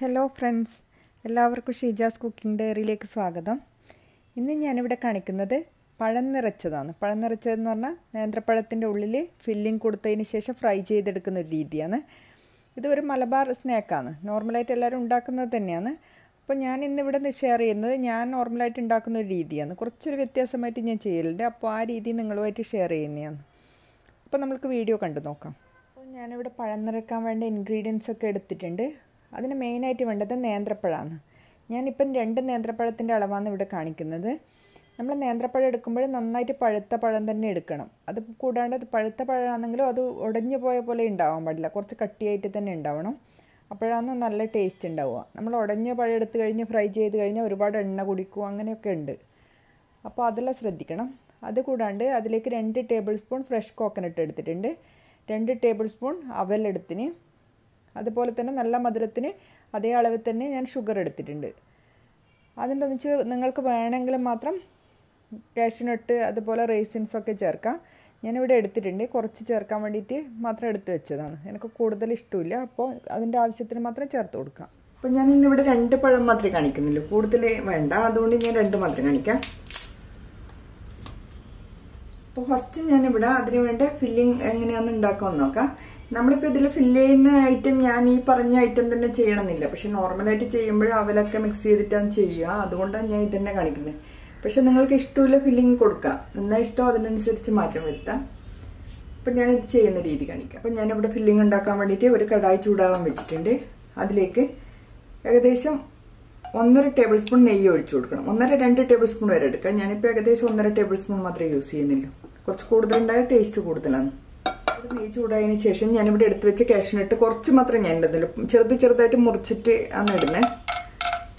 Hello friends എല്ലാവർക്കും Sheeja's cooking ഡയറിയിലേക്ക് സ്വാഗതം. ഇന്ന് ഞാനിവിടെ കാണിക്കുന്നത് പഴം നിറച്ചതാണ്. പഴം നിറച്ചതെന്ന് പറഞ്ഞാൽ നേന്ത്രപ്പഴത്തിന്റെ ഉള്ളിൽ ഫില്ലിംഗ് കൊടുത്തതിന് ശേഷം ഫ്രൈ ചെയ്തെടുക്കുന്ന ഒരു രീതിയാണ്. ഇത് ഒരു മലബാർ സ്നാക്കാണ് നോർമലായിട്ട് എല്ലാവരും ഉണ്ടാക്കുന്നത് തന്നെയാണ്. അപ്പോൾ ഞാൻ ഇന്നിവിടെ ഷെയർ ചെയ്യുന്നത് ഞാൻ നോർമലായിട്ട് ഉണ്ടാക്കുന്ന ഒരു രീതിയാണ്. കുറച്ചൊരു വ്യത്യാസമായിട്ട് ഞാൻ ചെയ്യലുണ്ട്. അപ്പോൾ ആ രീതി നിങ്ങളുമായിട്ട് ഷെയർ ചെയ്യുന്നതാണ്. അപ്പോൾ നമുക്ക് വീഡിയോ കണ്ടു നോക്കാം. അപ്പോൾ ഞാനിവിടെ പഴം നിറക്കാൻ വേണ്ട ഇൻഗ്രീഡിയൻസ് ഒക്കെ എടുത്തിട്ടുണ്ട്. അതിന് മെയിനായിട്ട് വേണ്ടത് നേന്ത്രപ്പഴമാണ് ഞാനിപ്പം രണ്ട് നേന്ത്രപ്പഴത്തിന്റെ അളവാണ് ഇവിടെ കാണിക്കുന്നത്. നമ്മൾ നേന്ത്രപ്പഴം എടുക്കുമ്പോൾ നന്നായിട്ട് പഴുത്ത പഴം തന്നെ എടുക്കണം. അത് കൂടാണ്ട് അത് പഴുത്ത പഴമാണെങ്കിലും അത് ഉടഞ്ഞു പോയ പോലെ ഉണ്ടാവാൻ പാടില്ല. കുറച്ച് കട്ടിയായിട്ട് തന്നെ ഉണ്ടാവണം. അപ്പോഴാണ് നല്ല ടേസ്റ്റ് ഉണ്ടാവുക. നമ്മൾ ഉടഞ്ഞ പഴം എടുത്തു കഴിഞ്ഞ് ഫ്രൈ ചെയ്ത് കഴിഞ്ഞാൽ ഒരുപാട് എണ്ണ കുടിക്കും അങ്ങനെയൊക്കെ ഉണ്ട്. അപ്പോൾ അതെല്ലാം ശ്രദ്ധിക്കണം. അത് കൂടാണ്ട് അതിലേക്ക് രണ്ട് ടേബിൾ സ്പൂൺ ഫ്രഷ് കോക്കനട്ട് എടുത്തിട്ടുണ്ട്. രണ്ട് ടേബിൾ സ്പൂൺ അവലെടുത്തിന് അതുപോലെ തന്നെ നല്ല മധുരത്തിന് അതേ അളവിൽ തന്നെ ഞാൻ ഷുഗർ എടുത്തിട്ടുണ്ട്. അതിന്റെ ഒന്നിച്ച് നിങ്ങൾക്ക് വേണമെങ്കിൽ മാത്രം കാഷ്യൂനട്ട് അതുപോലെ റേസിൻസ് ഒക്കെ ചേർക്കാം. ഞാനിവിടെ എടുത്തിട്ടുണ്ട്. കുറച്ച് ചേർക്കാൻ വേണ്ടിയിട്ട് മാത്രം എടുത്ത് വെച്ചതാണ്. എനിക്ക് കൂടുതൽ ഇഷ്ടമില്ല. അപ്പോൾ അതിന്റെ ആവശ്യത്തിന് മാത്രം ചേർത്ത് കൊടുക്കാം. അപ്പോൾ ഞാൻ ഇന്നിവിടെ രണ്ട് പഴം മാത്രമേ കാണിക്കുന്നുള്ളൂ. കൂടുതൽ വേണ്ട. അതുകൊണ്ട് ഞാൻ രണ്ട് മാത്രം കാണിക്കാം. അപ്പോൾ ഫസ്റ്റ് ഞാനിവിടെ അതിന് വേണ്ട ഫില്ലിങ് എങ്ങനെയാണെന്ന് ഉണ്ടാക്കാമെന്ന് നോക്കാം. നമ്മളിപ്പോൾ ഇതിൽ ഫില്ല് ചെയ്യുന്ന ഐറ്റം ഞാൻ ഈ പറഞ്ഞ ഐറ്റം തന്നെ ചെയ്യണമെന്നില്ല. പക്ഷെ നോർമലായിട്ട് ചെയ്യുമ്പോൾ അവലൊക്കെ മിക്സ് ചെയ്തിട്ടാണ് ചെയ്യുക. അതുകൊണ്ടാണ് ഞാൻ ഇത് തന്നെ കാണിക്കുന്നത്. പക്ഷെ നിങ്ങൾക്ക് ഇഷ്ടമില്ല ഫില്ലിങ് കൊടുക്കാം. എന്നാ ഇഷ്ടം അതിനനുസരിച്ച് മാറ്റം വരുത്താം. അപ്പം ഞാനിത് ചെയ്യുന്ന രീതി കാണിക്കാം. അപ്പം ഞാനിവിടെ ഫില്ലിങ് ഉണ്ടാക്കാൻ വേണ്ടിയിട്ട് ഒരു കടായി ചൂടാവാൻ വെച്ചിട്ടുണ്ട്. അതിലേക്ക് ഏകദേശം ഒന്നര ടേബിൾ സ്പൂൺ നെയ്യ് ഒഴിച്ചു കൊടുക്കണം. ഒന്നര രണ്ട് ടേബിൾ സ്പൂൺ വരെ എടുക്കാം. ഞാനിപ്പോൾ ഏകദേശം ഒന്നര ടേബിൾ സ്പൂൺ മാത്രമേ യൂസ് ചെയ്യുന്നില്ല കുറച്ച് കൂടുതലുണ്ടായ ടേസ്റ്റ് കൂടുതലാണ്. നെയ്യ് ചൂടായതിനു ശേഷം ഞാനിവിടെ എടുത്തു വെച്ച കാഷ്യൂനട്ട് കുറച്ച് മാത്രം ഞാൻ ഇടുന്നില്ല ചെറുത് ചെറുതായിട്ട് മുറിച്ചിട്ട് ആണ് ഇടുന്നത്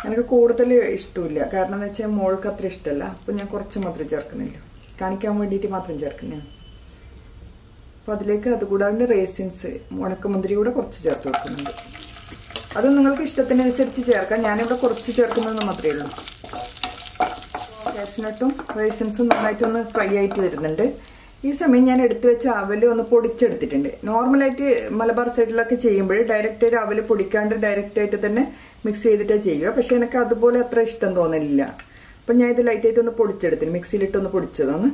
എനിക്ക് കൂടുതൽ ഇഷ്ടമില്ല. കാരണം എന്ന് വെച്ചാൽ മോൾക്ക് അത്ര ഇഷ്ടമല്ല. അപ്പം ഞാൻ കുറച്ച് മാത്രം ചേർക്കുന്നില്ല. കാണിക്കാൻ വേണ്ടിയിട്ട് മാത്രം ചേർക്കുന്നതാണ് അപ്പോൾ അതിലേക്ക് അതുകൂടാണ്ട് റേസിൻസ് ഉണക്കമുന്തിരി കൂടെ കുറച്ച് ചേർത്ത് വെക്കുന്നുണ്ട്. അത് നിങ്ങൾക്ക് ഇഷ്ടത്തിനനുസരിച്ച് ചേർക്കാം. ഞാനിവിടെ കുറച്ച് ചേർക്കുന്നതെന്ന് മാത്രമേ ഉള്ളൂ. കാഷ്നട്ടും റേസിൻസും നന്നായിട്ടൊന്ന് ഫ്രൈ ആയിട്ട് വരുന്നുണ്ട്. ഈ സമയം ഞാൻ എടുത്തു വെച്ച അവൽ ഒന്ന് പൊടിച്ചെടുത്തിട്ടുണ്ട്. നോർമലായിട്ട് മലബാർ സൈഡിലൊക്കെ ചെയ്യുമ്പോൾ ഡയറക്റ്റ് ആയിട്ട് അവൽ പൊടിക്കാണ്ട് ഡയറക്റ്റ് ആയിട്ട് തന്നെ മിക്സ് ചെയ്തിട്ടേ ചെയ്യുക. പക്ഷെ എനിക്ക് അതുപോലെ അത്ര ഇഷ്ടം തോന്നലില്ല. അപ്പം ഞാൻ ഇത് ലൈറ്റായിട്ട് ഒന്ന് പൊടിച്ചെടുത്തിന് മിക്സിയിലിട്ടൊന്ന് പൊടിച്ചതാണ്.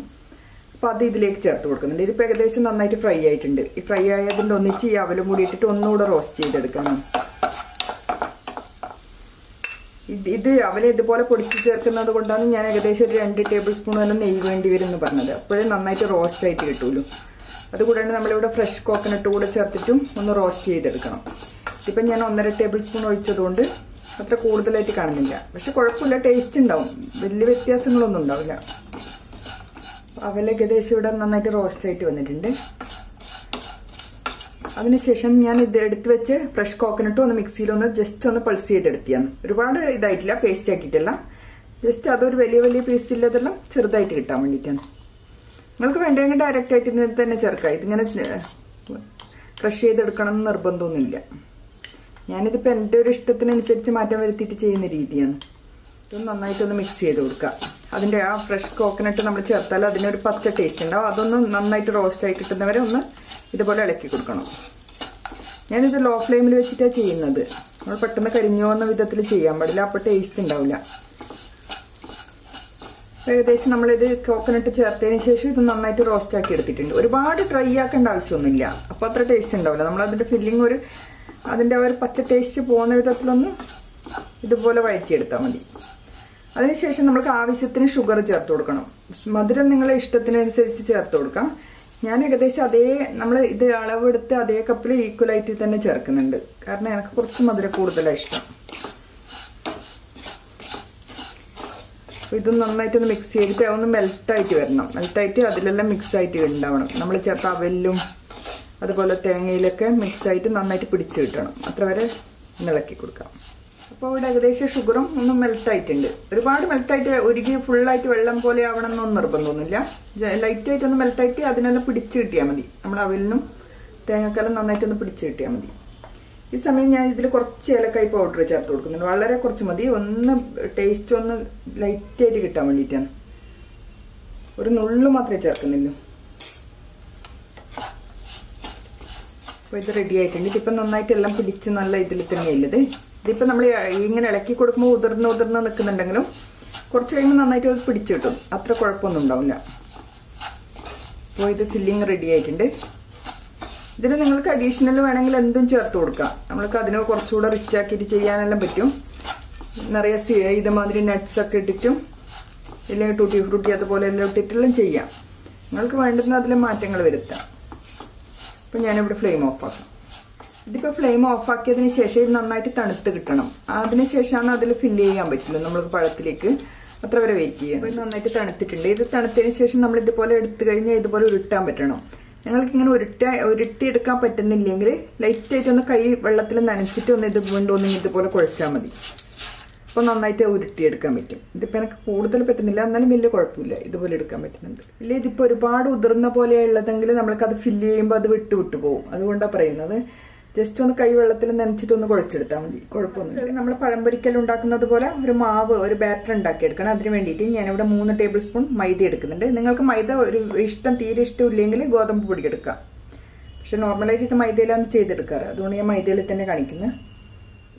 അപ്പോൾ അത് ഇതിലേക്ക് ചേർത്ത് കൊടുക്കുന്നുണ്ട്. ഇതിപ്പോൾ ഏകദേശം നന്നായിട്ട് ഫ്രൈ ആയിട്ടുണ്ട്. ഈ ഫ്രൈ ആയതുകൊണ്ട് ഒന്നിച്ച് ഈ അവലും കൂടി ഇട്ടിട്ട് ഒന്നുകൂടെ റോസ്റ്റ് ചെയ്തെടുക്കണം. ഇത് അവലെ ഇതുപോലെ പൊടിച്ച് ചേർക്കുന്നത് കൊണ്ടാണ് ഞാൻ ഏകദേശം ഒരു രണ്ട് ടേബിൾ സ്പൂൺ തന്നെ നെയ്യ് വേണ്ടി വരും എന്ന് പറഞ്ഞത്. അപ്പോഴേ നന്നായിട്ട് റോസ്റ്റ് ആയിട്ട് കിട്ടുമല്ലോ അതുകൂടാണ്ട് നമ്മളിവിടെ ഫ്രഷ് കോക്കനട്ട് കൂടെ ചേർത്തിട്ടും ഒന്ന് റോസ്റ്റ് ചെയ്തെടുക്കണം. ഇപ്പം ഞാൻ ഒന്നര ടേബിൾ സ്പൂൺ ഒഴിച്ചതുകൊണ്ട് അത്ര കൂടുതലായിട്ട് കാണുന്നില്ല. പക്ഷെ കുഴപ്പമില്ല ടേസ്റ്റ് ഉണ്ടാവും. വലിയ വ്യത്യാസങ്ങളൊന്നും ഉണ്ടാവില്ല. അവൽ ഏകദേശം ഇവിടെ നന്നായിട്ട് റോസ്റ്റ് ആയിട്ട് വന്നിട്ടുണ്ട്. അതിനുശേഷം ഞാൻ ഇത് എടുത്ത് വെച്ച് ഫ്രഷ് കോക്കനട്ടും ഒന്ന് മിക്സിയിൽ ഒന്ന് ജസ്റ്റ് ഒന്ന് പൾസ് ചെയ്തെടുത്തിയാണ്. ഒരുപാട് ഇതായിട്ടില്ല പേസ്റ്റ് ആക്കിയിട്ടില്ല. ജസ്റ്റ് അതൊരു വലിയ വലിയ പീസ് ഇല്ലാതെല്ലാം ചെറുതായിട്ട് കിട്ടാൻ വേണ്ടിയിട്ടാണ്. നിങ്ങൾക്ക് വേണ്ടെങ്കിൽ ഡയറക്റ്റ് ആയിട്ട് ഇതിന് തന്നെ ചേർക്കാം. ഇതിങ്ങനെ ക്രഷ് ചെയ്തെടുക്കണം എന്ന് നിർബന്ധമൊന്നുമില്ല. ഞാനിതിപ്പോൾ എന്റെ ഒരു ഇഷ്ടത്തിനനുസരിച്ച് മാറ്റം വരുത്തിയിട്ട് ചെയ്യുന്ന രീതിയാണ്. ഇത് നന്നായിട്ടൊന്ന് മിക്സ് ചെയ്ത് കൊടുക്കുക. അതിന്റെ ആ ഫ്രഷ് കോക്കനട്ട് നമ്മൾ ചേർത്താൽ അതിനൊരു പച്ച ടേസ്റ്റ് ഉണ്ടാവും. അതൊന്ന് നന്നായിട്ട് റോസ്റ്റ് ആയി കിട്ടുന്നവരെ ഒന്ന് ഇതുപോലെ ഇളക്കി കൊടുക്കണം. ഞാനിത് ലോ ഫ്ലെയിമിൽ വെച്ചിട്ടാണ് ചെയ്യുന്നത്. നമ്മൾ പെട്ടെന്ന് കരിഞ്ഞു പോകുന്ന വിധത്തിൽ ചെയ്യാൻ പാടില്ല. അപ്പോൾ ടേസ്റ്റ് ഉണ്ടാവില്ല. ഏകദേശം നമ്മളിത് കോക്കനട്ട് ചേർത്തതിന് ശേഷം ഇത് നന്നായിട്ട് റോസ്റ്റ് ആക്കി എടുത്തിട്ടുണ്ട്. ഒരുപാട് ഡ്രൈ ആക്കേണ്ട ആവശ്യമൊന്നുമില്ല. അപ്പോൾ അത്ര ടേസ്റ്റ് ഉണ്ടാവില്ല. നമ്മൾ അതിന്റെ ഫില്ലിംഗ് ഒരു അതിന്റെ ഒരു പച്ച ടേസ്റ്റ് പോകുന്ന വിധത്തിലൊന്ന് ഇതുപോലെ വഴറ്റിയെടുത്താൽ മതി. അതിനുശേഷം നമുക്ക് ആവശ്യത്തിന് ഷുഗർ ചേർത്ത് കൊടുക്കണം. മധുരം നിങ്ങളെ ഇഷ്ടത്തിനനുസരിച്ച് ചേർത്ത് കൊടുക്കാം. ഞാൻ ഏകദേശം അതേ നമ്മൾ ഇത് അളവെടുത്ത് അതേ കപ്പിൽ ഈക്വലായിട്ട് തന്നെ ചേർക്കുന്നുണ്ട്. കാരണം എനിക്ക് കുറച്ച് മധുരം കൂടുതലാണ് ഇഷ്ടം. ഇത് നന്നായിട്ടൊന്ന് മിക്സ് ചെയ്തിട്ട് അതൊന്ന് മെൽട്ടായിട്ട് വരണം. മെൽട്ടായിട്ട് അതിലെല്ലാം മിക്സ് ആയിട്ട് ഉണ്ടാവണം. നമ്മൾ ചേർത്ത അവലും അതുപോലെ തേങ്ങയിലൊക്കെ മിക്സ് ആയിട്ട് നന്നായിട്ട് പിടിച്ച് കിട്ടണം. അത്ര വരെ ഇളക്കി കൊടുക്കാം. അപ്പോൾ ഇവിടെ ഏകദേശം ഷുഗറും ഒന്ന് മെൽട്ടായിട്ടുണ്ട് ഒരുപാട് മെൽട്ടായിട്ട് ഒരുക്കി ഫുള്ളായിട്ട് വെള്ളം പോലെ ആവണം എന്നൊന്നും നിർബന്ധമൊന്നുമില്ല. ലൈറ്റായിട്ട് ഒന്ന് മെൽട്ടായിട്ട് അതിനെല്ലാം പിടിച്ച് കിട്ടിയാൽ മതി. നമ്മൾ അവലിനും തേങ്ങക്കെല്ലാം നന്നായിട്ടൊന്ന് പിടിച്ച് കിട്ടിയാൽ മതി. ഈ സമയം ഞാൻ ഇതിൽ കുറച്ച് ഏലക്കായ് പൗഡർ ചേർത്ത് കൊടുക്കുന്നുണ്ട്. വളരെ കുറച്ച് മതി. ഒന്ന് ടേസ്റ്റ് ഒന്ന് ലൈറ്റായിട്ട് കിട്ടാൻ വേണ്ടിയിട്ടാണ്. ഒരു നുള്ളു മാത്രമേ ചേർക്കുന്നുള്ളൂ. അപ്പോൾ ഇത് റെഡി ആയിട്ടുണ്ട്. ഇതിപ്പം നന്നായിട്ട് എല്ലാം പിടിച്ച് നല്ല ഇതിൽ തന്നെയുള്ളത് ഇതിപ്പോൾ നമ്മൾ ഇങ്ങനെ ഇളക്കി കൊടുക്കുമ്പോൾ ഉതിർന്ന് ഉതിർന്ന് നിൽക്കുന്നുണ്ടെങ്കിലും കുറച്ച് കഴിയുമ്പോൾ നന്നായിട്ട് അത് പിടിച്ചു കിട്ടും. അത്ര കുഴപ്പമൊന്നും ഉണ്ടാവില്ല. അപ്പോൾ ഇത് ഫില്ലിങ് റെഡി ആയിട്ടുണ്ട്. ഇതിൽ നിങ്ങൾക്ക് അഡീഷണൽ വേണമെങ്കിൽ എന്തും ചേർത്ത് കൊടുക്കാം. നമ്മൾക്ക് അതിന് കുറച്ചുകൂടെ റിച്ച് ആക്കിയിട്ട് ചെയ്യാനെല്ലാം പറ്റും. നിറയെ ഇതുമാതിരി നട്ട്സൊക്കെ ഇട്ടിട്ടും ഇല്ലെങ്കിൽ ടൂട്ടി ഫ്രൂട്ടി അതുപോലെ എല്ലാം ഇട്ടിട്ടെല്ലാം ചെയ്യാം. നിങ്ങൾക്ക് വേണ്ടുന്ന അതിൽ മാറ്റങ്ങൾ വരുത്താം. അപ്പം ഞാനിവിടെ ഫ്ലെയിം ഓഫ് ആക്കാം. ഇതിപ്പോൾ ഫ്ലെയിം ഓഫ് ആക്കിയതിന് ശേഷം ഇത് നന്നായിട്ട് തണുത്ത് കിട്ടണം. അതിന് ശേഷമാണ് അതിൽ ഫില്ല് ചെയ്യാൻ പറ്റുള്ളൂ. നമ്മൾ പഴത്തിലേക്ക് അത്ര വരെ വെയിറ്റ് ചെയ്യാം അപ്പോൾ നന്നായിട്ട് തണുത്തിട്ടുണ്ട്. ഇത് തണുത്തതിന് ശേഷം നമ്മൾ ഇതുപോലെ എടുത്തു കഴിഞ്ഞാൽ ഇതുപോലെ ഉരുട്ടാൻ പറ്റണം. നിങ്ങൾക്ക് ഇങ്ങനെ ഉരുട്ട ഉരുട്ടിയെടുക്കാൻ പറ്റുന്നില്ലെങ്കിൽ ലൈറ്റായിട്ട് ഒന്ന് കൈ വെള്ളത്തിൽ നനച്ചിട്ട് ഒന്ന് ഇത് വീണ്ടും ഒന്ന് ഇതുപോലെ കുഴച്ചാൽ മതി. അപ്പോൾ നന്നായിട്ട് ഉരുട്ടിയെടുക്കാൻ പറ്റും. ഇതിപ്പോൾ എനിക്ക് കൂടുതൽ പറ്റുന്നില്ല. എന്നാലും വലിയ കുഴപ്പമില്ല. ഇതുപോലെ എടുക്കാൻ പറ്റുന്നുണ്ട്. ഇല്ല ഇതിപ്പോൾ ഒരുപാട് ഉതിർന്ന പോലെയുള്ളതെങ്കിൽ നമ്മൾക്ക് നമ്മൾക്കത് ഫില്ല് ചെയ്യുമ്പോൾ അത് വിട്ട് വിട്ടു പോകും. അതുകൊണ്ടാണ് പറയുന്നത്. ജസ്റ്റ് ഒന്ന് കൈ വെള്ളത്തിൽ നനച്ചിട്ട് ഒന്ന് കുഴച്ചെടുത്താൽ മതി. കുഴപ്പമൊന്നുമില്ല. നമ്മൾ പഴംപൊരിക്കൽ ഉണ്ടാക്കുന്നത് പോലെ ഒരു മാവ് ഒരു ബാറ്റർ ഉണ്ടാക്കിയെടുക്കണം അതിന് വേണ്ടിയിട്ട് ഞാനിവിടെ മൂന്ന് ടേബിൾ സ്പൂൺ മൈദ എടുക്കുന്നുണ്ട്. നിങ്ങൾക്ക് മൈദ ഒരു ഇഷ്ടം തീരെ ഇഷ്ടമില്ലെങ്കിൽ ഗോതമ്പ് പൊടി എടുക്കാം പക്ഷെ നോർമലായിട്ട് ഇത് മൈദയിലാണ് ചെയ്തെടുക്കാറ്. അതുകൊണ്ട് ഞാൻ മൈദയിൽ തന്നെ കാണിക്കുന്നത്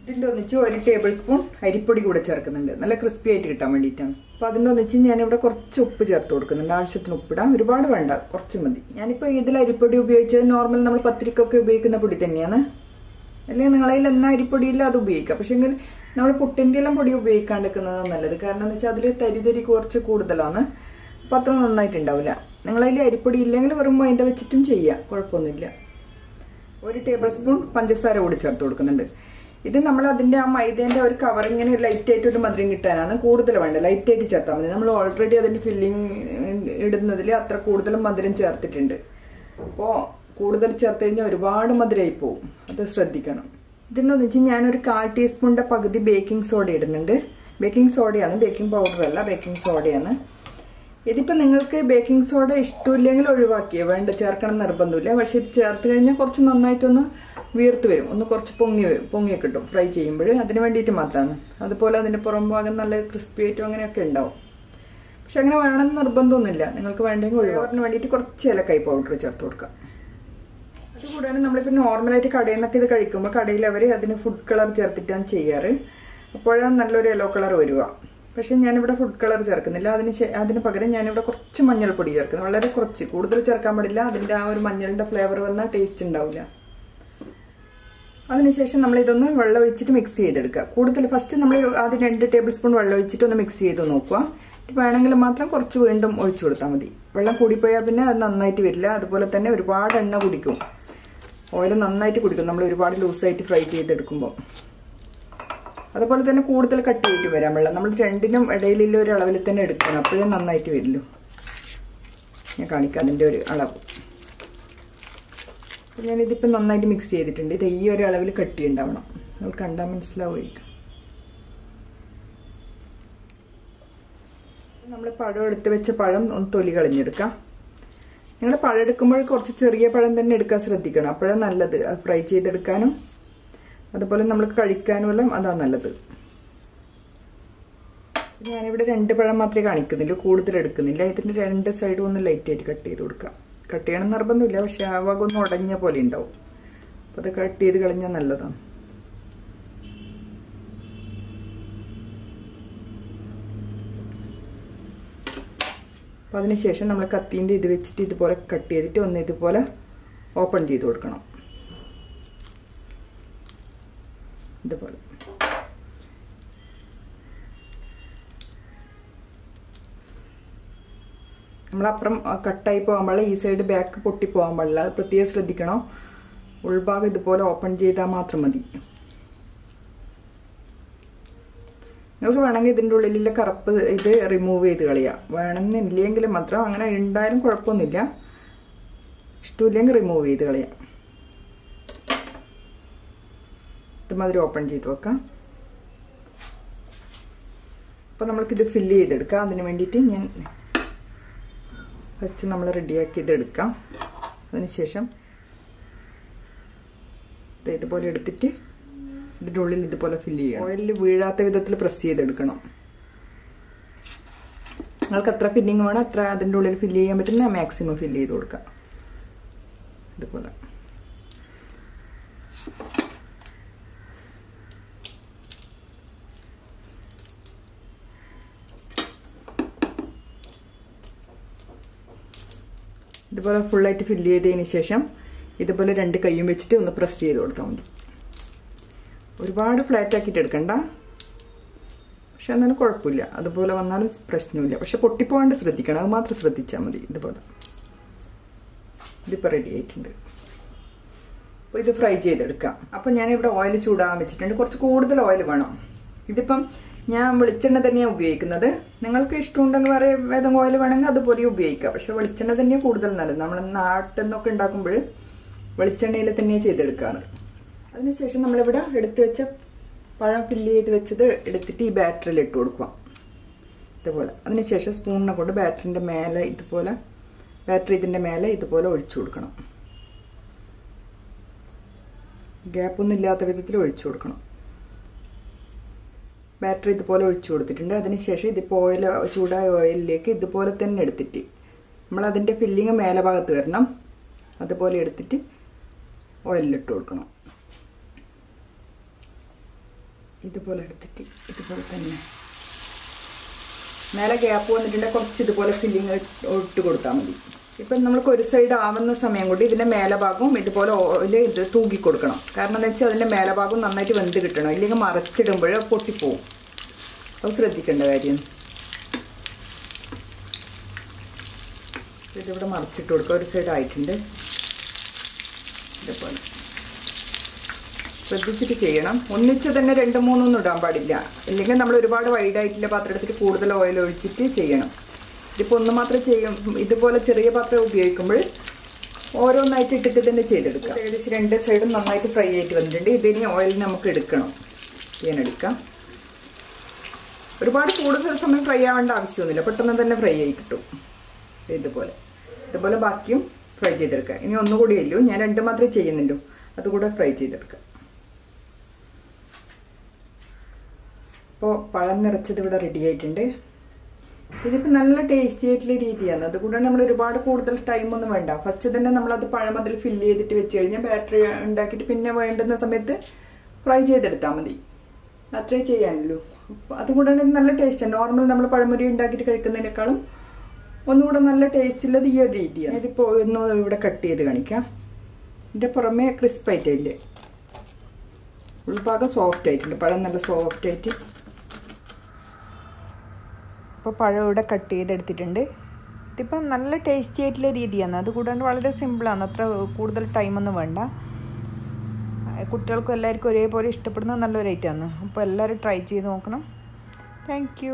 ഇതിന്റെ ഒന്നിച്ച് ഒരു ടേബിൾ സ്പൂൺ അരിപ്പൊടി കൂടെ ചേർക്കുന്നുണ്ട്. നല്ല ക്രിസ്പി ആയിട്ട് കിട്ടാൻ വേണ്ടിയിട്ടാണ്. അപ്പോൾ അതിന്റെ ഒന്നിച്ച് ഞാനിവിടെ കുറച്ച് ഉപ്പ് ചേർത്ത് കൊടുക്കുന്നുണ്ട് ആവശ്യത്തിന് ഉപ്പിടാം. ഒരുപാട് വേണ്ട. കുറച്ച് മതി. ഞാനിപ്പോൾ ഇതിൽ അരിപ്പൊടി ഉപയോഗിച്ചത് നോർമൽ നമ്മൾ പത്തിരിക്കൊക്കെ ഉപയോഗിക്കുന്ന പൊടി തന്നെയാണ്. അല്ലെങ്കിൽ നിങ്ങളതിൽ എന്നാ അരിപ്പൊടിയില്ല അത് ഉപയോഗിക്കാം. പക്ഷേ എങ്കിൽ നമ്മൾ പുട്ടിന്റെ എല്ലാം പൊടി ഉപയോഗിക്കാണ്ടിരിക്കുന്നത് നല്ലത്. കാരണം എന്ന് വെച്ചാൽ അതിൽ തരി തരി കുറച്ച് കൂടുതലാണ്. അപ്പം അത്ര നന്നായിട്ടുണ്ടാവില്ല. നിങ്ങളതിൽ അരിപ്പൊടി ഇല്ലെങ്കിൽ വെറും മൈദ വെച്ചിട്ടും ചെയ്യാം. കുഴപ്പമൊന്നുമില്ല. ഒരു ടേബിൾ സ്പൂൺ പഞ്ചസാര കൂടി ചേർത്ത് കൊടുക്കുന്നുണ്ട്. ഇത് നമ്മൾ അതിന്റെ ആ മൈദേന്റെ ഒരു കവറിങ്ങിന് ലൈറ്റ് ആയിട്ട് ഒരു മധുരം കിട്ടാനാണ് കൂടുതൽ വേണ്ടത്. ലൈറ്റ് ആയിട്ട് ചേർത്താൽ മതി. നമ്മൾ ഓൾറെഡി അതിന്റെ ഫില്ലിങ് ഇടുന്നതിൽ അത്ര കൂടുതൽ മധുരം ചേർത്തിട്ടുണ്ട്. അപ്പോൾ കൂടുതൽ ചേർത്ത് കഴിഞ്ഞാൽ ഒരുപാട് മധുരമായി പോവും. അത് ശ്രദ്ധിക്കണം. ഇതെന്ന് വെച്ചാൽ ഞാനൊരു കാൽ ടീസ്പൂണിന്റെ പകുതി ബേക്കിംഗ് സോഡ ഇടുന്നുണ്ട്. ബേക്കിംഗ് സോഡയാണ് ബേക്കിംഗ് പൗഡർ അല്ല ബേക്കിംഗ് സോഡയാണ് ഇതിപ്പോൾ നിങ്ങൾക്ക് ബേക്കിംഗ് സോഡ ഇഷ്ടമില്ലെങ്കിൽ ഒഴിവാക്കിയേ. വേണ്ട ചേർക്കണം നിർബന്ധമില്ല. പക്ഷേ ഇത് ചേർത്ത് കഴിഞ്ഞാൽ കുറച്ച് നന്നായിട്ടൊന്ന് വീർത്ത് വരും. ഒന്ന് കുറച്ച് പൊങ്ങി പൊങ്ങി കിട്ടും ഫ്രൈ ചെയ്യുമ്പോൾ അതിന് വേണ്ടിയിട്ട് മാത്രമാണ്. അതുപോലെ അതിന്റെ പുറം ഭാഗം നല്ല ക്രിസ്പി ആയിട്ടും അങ്ങനെയൊക്കെ ഉണ്ടാവും. പക്ഷെ അങ്ങനെ വേണമെന്ന് നിർബന്ധമൊന്നുമില്ല. നിങ്ങൾക്ക് വേണ്ടെങ്കിൽ ഒഴിവാക്കിന് വേണ്ടിയിട്ട് കുറച്ച് ഏലക്കായി പൗഡർ ചേർത്ത് കൊടുക്കാം. അതുകൂടാതെ നമ്മളിപ്പോൾ നോർമലായിട്ട് കടയിൽ നിന്നൊക്കെ ഇത് കഴിക്കുമ്പോൾ കടയിൽ അവർ അതിന് ഫുഡ് കളർ ചേർത്തിട്ടാണ് ചെയ്യാറ്. അപ്പോഴാണ് നല്ലൊരു യെല്ലോ കളർ വരിക. പക്ഷെ ഞാനിവിടെ ഫുഡ് കളർ ചേർക്കുന്നില്ല. അതിന് അതിന് പകരം ഞാനിവിടെ കുറച്ച് മഞ്ഞൾപ്പൊടി ചേർക്കുന്നു. വളരെ കുറച്ച്. കൂടുതൽ ചേർക്കാൻ പാടില്ല. അതിന്റെ ആ ഒരു മഞ്ഞളിന്റെ ഫ്ലേവർ വന്നാൽ ടേസ്റ്റ് ഉണ്ടാവില്ല. അതിനുശേഷം നമ്മൾ ഇതൊന്ന് വെള്ളം ഒഴിച്ചിട്ട് മിക്സ് ചെയ്തെടുക്കുക. കൂടുതൽ ഫസ്റ്റ് നമ്മൾ ആദ്യം രണ്ട് ടേബിൾ സ്പൂൺ വെള്ളം ഒഴിച്ചിട്ട് ഒന്ന് മിക്സ് ചെയ്ത് നോക്കുക. വേണമെങ്കിൽ മാത്രം കുറച്ച് വീണ്ടും ഒഴിച്ചു കൊടുത്താൽ മതി. വെള്ളം കൂടിപ്പോയാൽ പിന്നെ അത് നന്നായിട്ട് വരില്ല. അതുപോലെ തന്നെ ഒരുപാട് എണ്ണ കുടിക്കും. ഓയിൽ നന്നായിട്ട് കുടിക്കും. നമ്മൾ ഒരുപാട് ലൂസായിട്ട് ഫ്രൈ ചെയ്തെടുക്കുമ്പോൾ. അതുപോലെ തന്നെ കൂടുതൽ കട്ട് ചെയ്തിട്ട് വരാൻ വെള്ളം നമ്മൾ രണ്ടിനും ഇടയിലുള്ള ഒരു അളവിൽ തന്നെ എടുക്കണം. അപ്പോഴേ നന്നായിട്ട് വരില്ലോ. ഞാൻ കാണിക്കാം അതിന്റെ ഒരു അളവ്. ഞാനിതിപ്പോൾ നന്നായിട്ട് മിക്സ് ചെയ്തിട്ടുണ്ട്. ഇത് ഈ ഒരു അളവിൽ കട്ടി ഉണ്ടാവണം നമ്മൾ കണ്ടാൽ മനസ്സിലാവുമായിരിക്കും. നമ്മൾ പഴം എടുത്ത് വെച്ച പഴം ഒന്ന് തൊലി കളഞ്ഞെടുക്കാം. നിങ്ങൾ പഴം എടുക്കുമ്പോൾ കുറച്ച് ചെറിയ പഴം തന്നെ എടുക്കാൻ ശ്രദ്ധിക്കണം. അപ്പോഴാണ് നല്ലത്. ഫ്രൈ ചെയ്തെടുക്കാനും അതുപോലെ നമ്മൾ കഴിക്കാനും എല്ലാം അതാണ് നല്ലത്. ഞാനിവിടെ രണ്ട് പഴം മാത്രമേ കാണിക്കുന്നില്ല കൂടുതൽ എടുക്കുന്നില്ല. ഇതിന്റെ രണ്ട് സൈഡും ഒന്ന് ലൈറ്റായിട്ട് കട്ട് ചെയ്ത് കൊടുക്കാം. കട്ട് ചെയ്യണം നിർബന്ധമില്ല. പക്ഷെ ആ ഭാഗം ഒന്ന് ഉടഞ്ഞ പോലെ ഉണ്ടാവും. അപ്പോൾ അത് കട്ട് ചെയ്ത് കളഞ്ഞാൽ നല്ലതാണ് അപ്പോൾ അതിനുശേഷം നമ്മൾ കത്തീന്റെ ഇത് വെച്ചിട്ട് ഇതുപോലെ കട്ട് ചെയ്തിട്ട് ഒന്ന് ഇതുപോലെ ഓപ്പൺ ചെയ്ത് കൊടുക്കണം. ഇതുപോലെ. നമ്മളപ്പുറം കട്ടായി പോകാൻ പാടില്ല ഈ സൈഡ് ബാക്ക് പൊട്ടി പോകാൻ പാടില്ല അത് പ്രത്യേകം ശ്രദ്ധിക്കണം. ഉൾഭാഗം ഇതുപോലെ ഓപ്പൺ ചെയ്താൽ മാത്രം മതി. നിങ്ങൾക്ക് വേണമെങ്കിൽ ഇതിന്റെ ഉള്ളിലെ കറുപ്പ് ഇത് റിമൂവ് ചെയ്ത് കളയാം. വേണമെന്നില്ലെങ്കിൽ മാത്രം അങ്ങനെ ഉണ്ടായാലും കുഴപ്പമൊന്നുമില്ല. ഇഷ്ടമില്ലെങ്കിൽ റിമൂവ് ചെയ്ത് കളയാം. ഇതുമാതിരി ഓപ്പൺ ചെയ്ത് വെക്കാം. അപ്പോൾ നമ്മൾക്കിത് ഫില്ല് ചെയ്തെടുക്കാം. അതിന് വേണ്ടിയിട്ട് ഞാൻ ഫസ്റ്റ് നമ്മൾ റെഡിയാക്കി ഇതെടുക്കാം അതിനുശേഷം ഇതുപോലെ എടുത്തിട്ട് ഇതിന്റെ ഉള്ളിൽ ഇതുപോലെ ഫില്ല് ചെയ്യണം. ഓയിലിൽ വീഴാത്ത വിധത്തിൽ പ്രസ് ചെയ്തെടുക്കണം. നിങ്ങൾക്ക് എത്ര ഫില്ലിങ് വേണം അത്ര അതിന്റെ ഉള്ളിൽ ഫില്ല് ചെയ്യാൻ പറ്റുന്ന മാക്സിമം ഫില്ല് ചെയ്ത് കൊടുക്കാം ഇതുപോലെ ഇതുപോലെ ഫുള്ളായിട്ട് ഫില്ല് ചെയ്തതിന് ശേഷം ഇതുപോലെ രണ്ട് കൈയും വെച്ചിട്ട് ഒന്ന് പ്രസ് ചെയ്ത് കൊടുത്താൽ മതി. ഒരുപാട് ഫ്ലാറ്റ് ആക്കിയിട്ട് എടുക്കണ്ട. പക്ഷെ എന്നാലും കുഴപ്പമില്ല. അതുപോലെ വന്നാലും പ്രശ്നമില്ല. പക്ഷെ പൊട്ടിപ്പോകാണ്ട് ശ്രദ്ധിക്കണം. അത് മാത്രം ശ്രദ്ധിച്ചാൽ മതി ഇതുപോലെ. ഇതിപ്പോൾ റെഡി ആയിട്ടുണ്ട്. അപ്പോൾ ഇത് ഫ്രൈ ചെയ്തെടുക്കാം. അപ്പോൾ ഞാനിവിടെ ഓയിൽ ചൂടാകാൻ വെച്ചിട്ടുണ്ട്. കുറച്ച് കൂടുതൽ ഓയിൽ വേണം. ഇതിപ്പം ഞാൻ വെളിച്ചെണ്ണ തന്നെയാണ് ഉപയോഗിക്കുന്നത്. നിങ്ങൾക്ക് ഇഷ്ടമുണ്ടെങ്കിൽ വേറെ വേദം കോയിൽ വേണമെങ്കിൽ അതുപോലെ ഉപയോഗിക്കാം. പക്ഷെ വെളിച്ചെണ്ണ തന്നെയാണ് കൂടുതൽ നല്ലത്. നമ്മൾ നാട്ടിൽ നിന്നൊക്കെ ഉണ്ടാക്കുമ്പോൾ വെളിച്ചെണ്ണയിൽ തന്നെയാണ് ചെയ്തെടുക്കാറ്. അതിനുശേഷം നമ്മളിവിടെ എടുത്തു വെച്ച പഴം ഫില്ല് ചെയ്ത് വെച്ചത് എടുത്തിട്ട് ഈ ബാറ്ററിൽ ഇട്ട് കൊടുക്കാം. ഇതുപോലെ. അതിനുശേഷം സ്പൂണിനെ കൊണ്ട് ബാറ്ററിന്റെ മേലെ ഇതുപോലെ ബാറ്ററി ഇതിന്റെ മേലെ ഇതുപോലെ ഒഴിച്ചു കൊടുക്കണം. ഗ്യാപ്പൊന്നും ഇല്ലാത്ത വിധത്തിൽ ഒഴിച്ചു കൊടുക്കണം. ബാറ്ററി ഇതുപോലെ ഒഴിച്ചു കൊടുത്തിട്ടുണ്ട്. അതിനുശേഷം ഇതിപ്പോൾ ഓയിൽ ചൂടായ ഓയിലിലേക്ക് ഇതുപോലെ തന്നെ എടുത്തിട്ട് നമ്മൾ അതിന്റെ ഫില്ലിങ് മേലെ ഭാഗത്ത് വരണം. അതുപോലെ എടുത്തിട്ട് ഓയിലിട്ട് കൊടുക്കണം. ഇതുപോലെ എടുത്തിട്ട് ഇതുപോലെ തന്നെ. മേലെ ഗ്യാപ്പ് വന്നിട്ടുണ്ടെങ്കിൽ കുറച്ച് ഇതുപോലെ ഫില്ലിങ് ഇട്ട് കൊടുത്താൽ മതി. ഇപ്പം നമ്മൾക്ക് ഒരു സൈഡ് ആവുന്ന സമയം കൊണ്ട് ഇതിന്റെ മേലഭാഗവും ഇതുപോലെ ഓയിൽ ഇത് തൂക്കി കൊടുക്കണം. കാരണം എന്താ വെച്ചാൽ അതിന്റെ മേലഭാഗം നന്നായിട്ട് വെന്ത് കിട്ടണം. ഇല്ലെങ്കിൽ മറച്ചിടുമ്പോൾ പൊട്ടിപ്പോവും. അത് ശ്രദ്ധിക്കേണ്ട കാര്യം. ഇതിവിടെ മറച്ചിട്ട് കൊടുക്കുക. ഒരു സൈഡ് ആയിട്ടുണ്ട്. ഇതുപോലെ. ശ്രദ്ധിച്ചിട്ട് ചെയ്യണം. ഒന്നിച്ച് തന്നെ രണ്ട് മൂന്നൊന്നും ഇടാൻ പാടില്ല. ഇല്ലെങ്കിൽ നമ്മൾ ഒരുപാട് വൈഡായിട്ടുള്ള പാത്രം എടുത്തിട്ട് കൂടുതൽ ഓയിൽ ഒഴിച്ചിട്ട് ചെയ്യണം. ഇതിപ്പോൾ ഒന്ന് മാത്രം ചെയ്യും. ഇതുപോലെ ചെറിയ പാത്രം ഉപയോഗിക്കുമ്പോൾ ഓരോന്നായിട്ട് ഇട്ടിട്ട് തന്നെ ചെയ്തെടുക്കാം. ഏകദേശം രണ്ട് സൈഡും നന്നായിട്ട് ഫ്രൈ ആയിട്ട് വന്നിട്ടുണ്ട്. ഇതിനി ഓയിൽ നമുക്ക് എടുക്കണം. ചെയ്യാനെടുക്കാം ഒരുപാട് കൂടുതൽ സമയം ഫ്രൈ ആവേണ്ട ആവശ്യമൊന്നുമില്ല. പെട്ടെന്ന് തന്നെ ഫ്രൈ ആയി കിട്ടും. ഇതുപോലെ. ഇതുപോലെ ബാക്കിയും ഫ്രൈ ചെയ്തെടുക്കുക. ഇനി ഒന്നുകൂടി ഇല്ലോ. ഞാൻ രണ്ട് മാത്രമേ ചെയ്യുന്നുള്ളൂ. അതുകൂടെ ഫ്രൈ ചെയ്തെടുക്കുക ഇപ്പോൾ പഴം നിറച്ചത് ഇവിടെ റെഡി ആയിട്ടുണ്ട്. ഇതിപ്പോൾ നല്ല ടേസ്റ്റി ആയിട്ടുള്ള രീതിയാണ്. അതുകൂടെ നമ്മൾ ഒരുപാട് കൂടുതൽ ടൈം ഒന്നും വേണ്ട. ഫസ്റ്റ് തന്നെ നമ്മൾ അത് പഴം അതിൽ ഫില്ല് ചെയ്തിട്ട് വെച്ച് കഴിഞ്ഞാൽ ബാറ്ററി ഉണ്ടാക്കിയിട്ട് പിന്നെ വേണ്ടുന്ന സമയത്ത് ഫ്രൈ ചെയ്തെടുത്താൽ മതി. അത്രേ ചെയ്യാനുള്ളൂ. അതുകൊണ്ടാണ് ഇത് നല്ല ടേസ്റ്റ് നോർമൽ നമ്മൾ പഴമുരി ഉണ്ടാക്കിയിട്ട് കഴിക്കുന്നതിനേക്കാളും ഒന്നുകൂടെ നല്ല ടേസ്റ്റ് ഉള്ളത് ഈ ഒരു രീതിയാണ്. ഇതിപ്പോൾ ഒന്ന് ഇവിടെ കട്ട് ചെയ്ത് കാണിക്കാം. ഇതിന്റെ പുറമേ ക്രിസ്പായിട്ടില്ലേ ഉൾഭാഗം സോഫ്റ്റ് ആയിട്ടുണ്ട്. പഴം നല്ല സോഫ്റ്റ് ആയിട്ട്. അപ്പോൾ പഴം ഇവിടെ കട്ട് ചെയ്തെടുത്തിട്ടുണ്ട്. ഇതിപ്പം നല്ല ടേസ്റ്റി ആയിട്ടുള്ള രീതിയാണ്. അതുകൂടാണ്ട് വളരെ സിമ്പിളാണ് അത്ര കൂടുതൽ ടൈമൊന്നും വേണ്ട. കുട്ടികൾക്കും എല്ലാവർക്കും ഒരേപോലെ ഇഷ്ടപ്പെടുന്ന നല്ലൊരു ഐറ്റമാണ് അപ്പോൾ എല്ലാവരും ട്രൈ ചെയ്ത് നോക്കണം. താങ്ക്